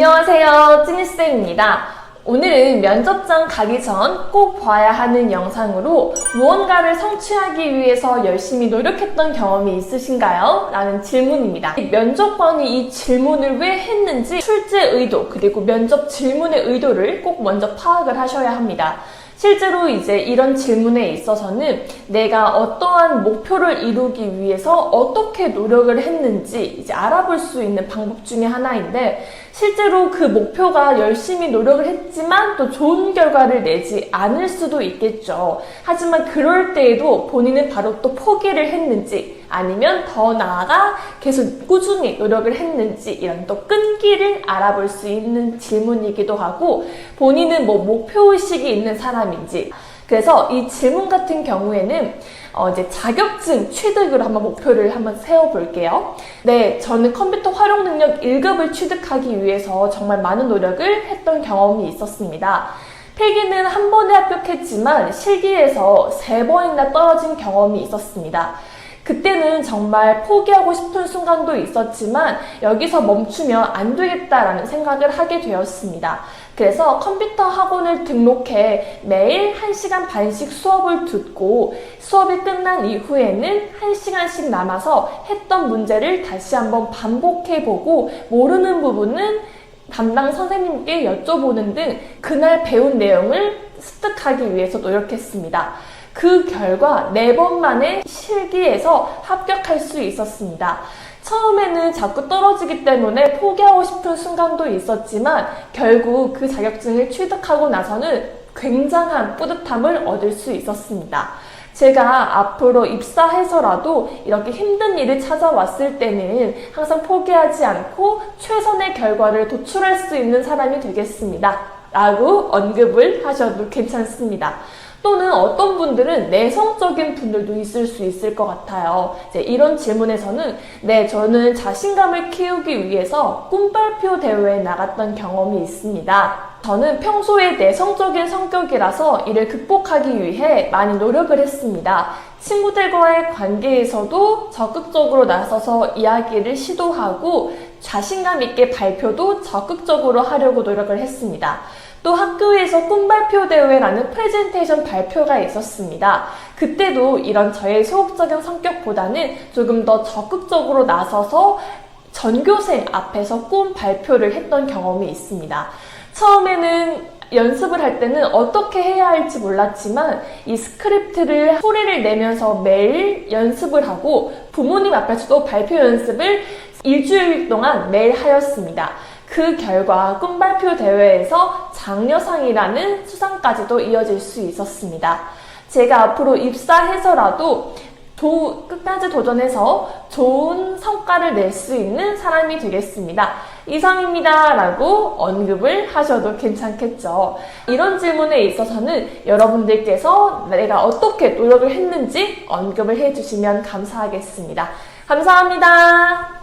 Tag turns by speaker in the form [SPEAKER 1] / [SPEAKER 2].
[SPEAKER 1] 안녕하세요. 찐이쌤입니다. 오늘은 면접장 가기 전 꼭 봐야 하는 영상으로 무언가를 성취하기 위해서 열심히 노력했던 경험이 있으신가요? 라는 질문입니다. 면접관이 이 질문을 왜 했는지 출제 의도 그리고 면접 질문의 의도를 꼭 먼저 파악을 하셔야 합니다. 실제로 이제 이런 질문에 있어서는 내가 어떠한 목표를 이루기 위해서 어떻게 노력을 했는지 이제 알아볼 수 있는 방법 중에 하나인데 실제로 그 목표가 열심히 노력을 했지만 또 좋은 결과를 내지 않을 수도 있겠죠. 하지만 그럴 때에도 본인은 바로 또 포기를 했는지 아니면 더 나아가 계속 꾸준히 노력을 했는지 이런 또 끈기를 알아볼 수 있는 질문이기도 하고 본인은 뭐 목표의식이 있는 사람인지 그래서 이 질문 같은 경우에는 어 이제 자격증 취득을 한번 목표를 한번 세워볼게요. 네, 저는 컴퓨터 활용 능력 1급을 취득하기 위해서 정말 많은 노력을 했던 경험이 있었습니다. 필기는 한 번에 합격했지만 실기에서 세 번이나 떨어진 경험이 있었습니다. 그때는 정말 포기하고 싶은 순간도 있었지만 여기서 멈추면 안 되겠다라는 생각을 하게 되었습니다. 그래서 컴퓨터 학원을 등록해 매일 1시간 반씩 수업을 듣고 수업이 끝난 이후에는 1시간씩 남아서 했던 문제를 다시 한번 반복해보고 모르는 부분은 담당 선생님께 여쭤보는 등 그날 배운 내용을 습득하기 위해서 노력했습니다. 그 결과 네 번 만에 실기에서 합격할 수 있었습니다. 처음에는 자꾸 떨어지기 때문에 포기하고 싶은 순간도 있었지만 결국 그 자격증을 취득하고 나서는 굉장한 뿌듯함을 얻을 수 있었습니다. 제가 앞으로 입사해서라도 이렇게 힘든 일이 찾아왔을 때는 항상 포기하지 않고 최선의 결과를 도출할 수 있는 사람이 되겠습니다. 라고 언급을 하셔도 괜찮습니다. 또는 어떤 분들은 내성적인 분들도 있을 수 있을 것 같아요. 이제 이런 질문에서는 네, 저는 자신감을 키우기 위해서 꿈발표 대회에 나갔던 경험이 있습니다. 저는 평소에 내성적인 성격이라서 이를 극복하기 위해 많이 노력을 했습니다. 친구들과의 관계에서도 적극적으로 나서서 이야기를 시도하고 자신감 있게 발표도 적극적으로 하려고 노력을 했습니다. 또 학교에서 꿈발표 대회라는 프레젠테이션 발표가 있었습니다. 그때도 이런 저의 소극적인 성격보다는 조금 더 적극적으로 나서서 전교생 앞에서 꿈 발표를 했던 경험이 있습니다. 처음에는 연습을 할 때는 어떻게 해야 할지 몰랐지만 이 스크립트를 소리를 내면서 매일 연습을 하고 부모님 앞에서도 발표 연습을 일주일 동안 매일 하였습니다. 그 결과 꿈발표 대회에서 장려상이라는 수상까지도 이어질 수 있었습니다. 제가 앞으로 입사해서라도 도, 끝까지 도전해서 좋은 성과를 낼 수 있는 사람이 되겠습니다. 이상입니다. 라고 언급을 하셔도 괜찮겠죠. 이런 질문에 있어서는 여러분들께서 내가 어떻게 노력을 했는지 언급을 해주시면 감사하겠습니다. 감사합니다.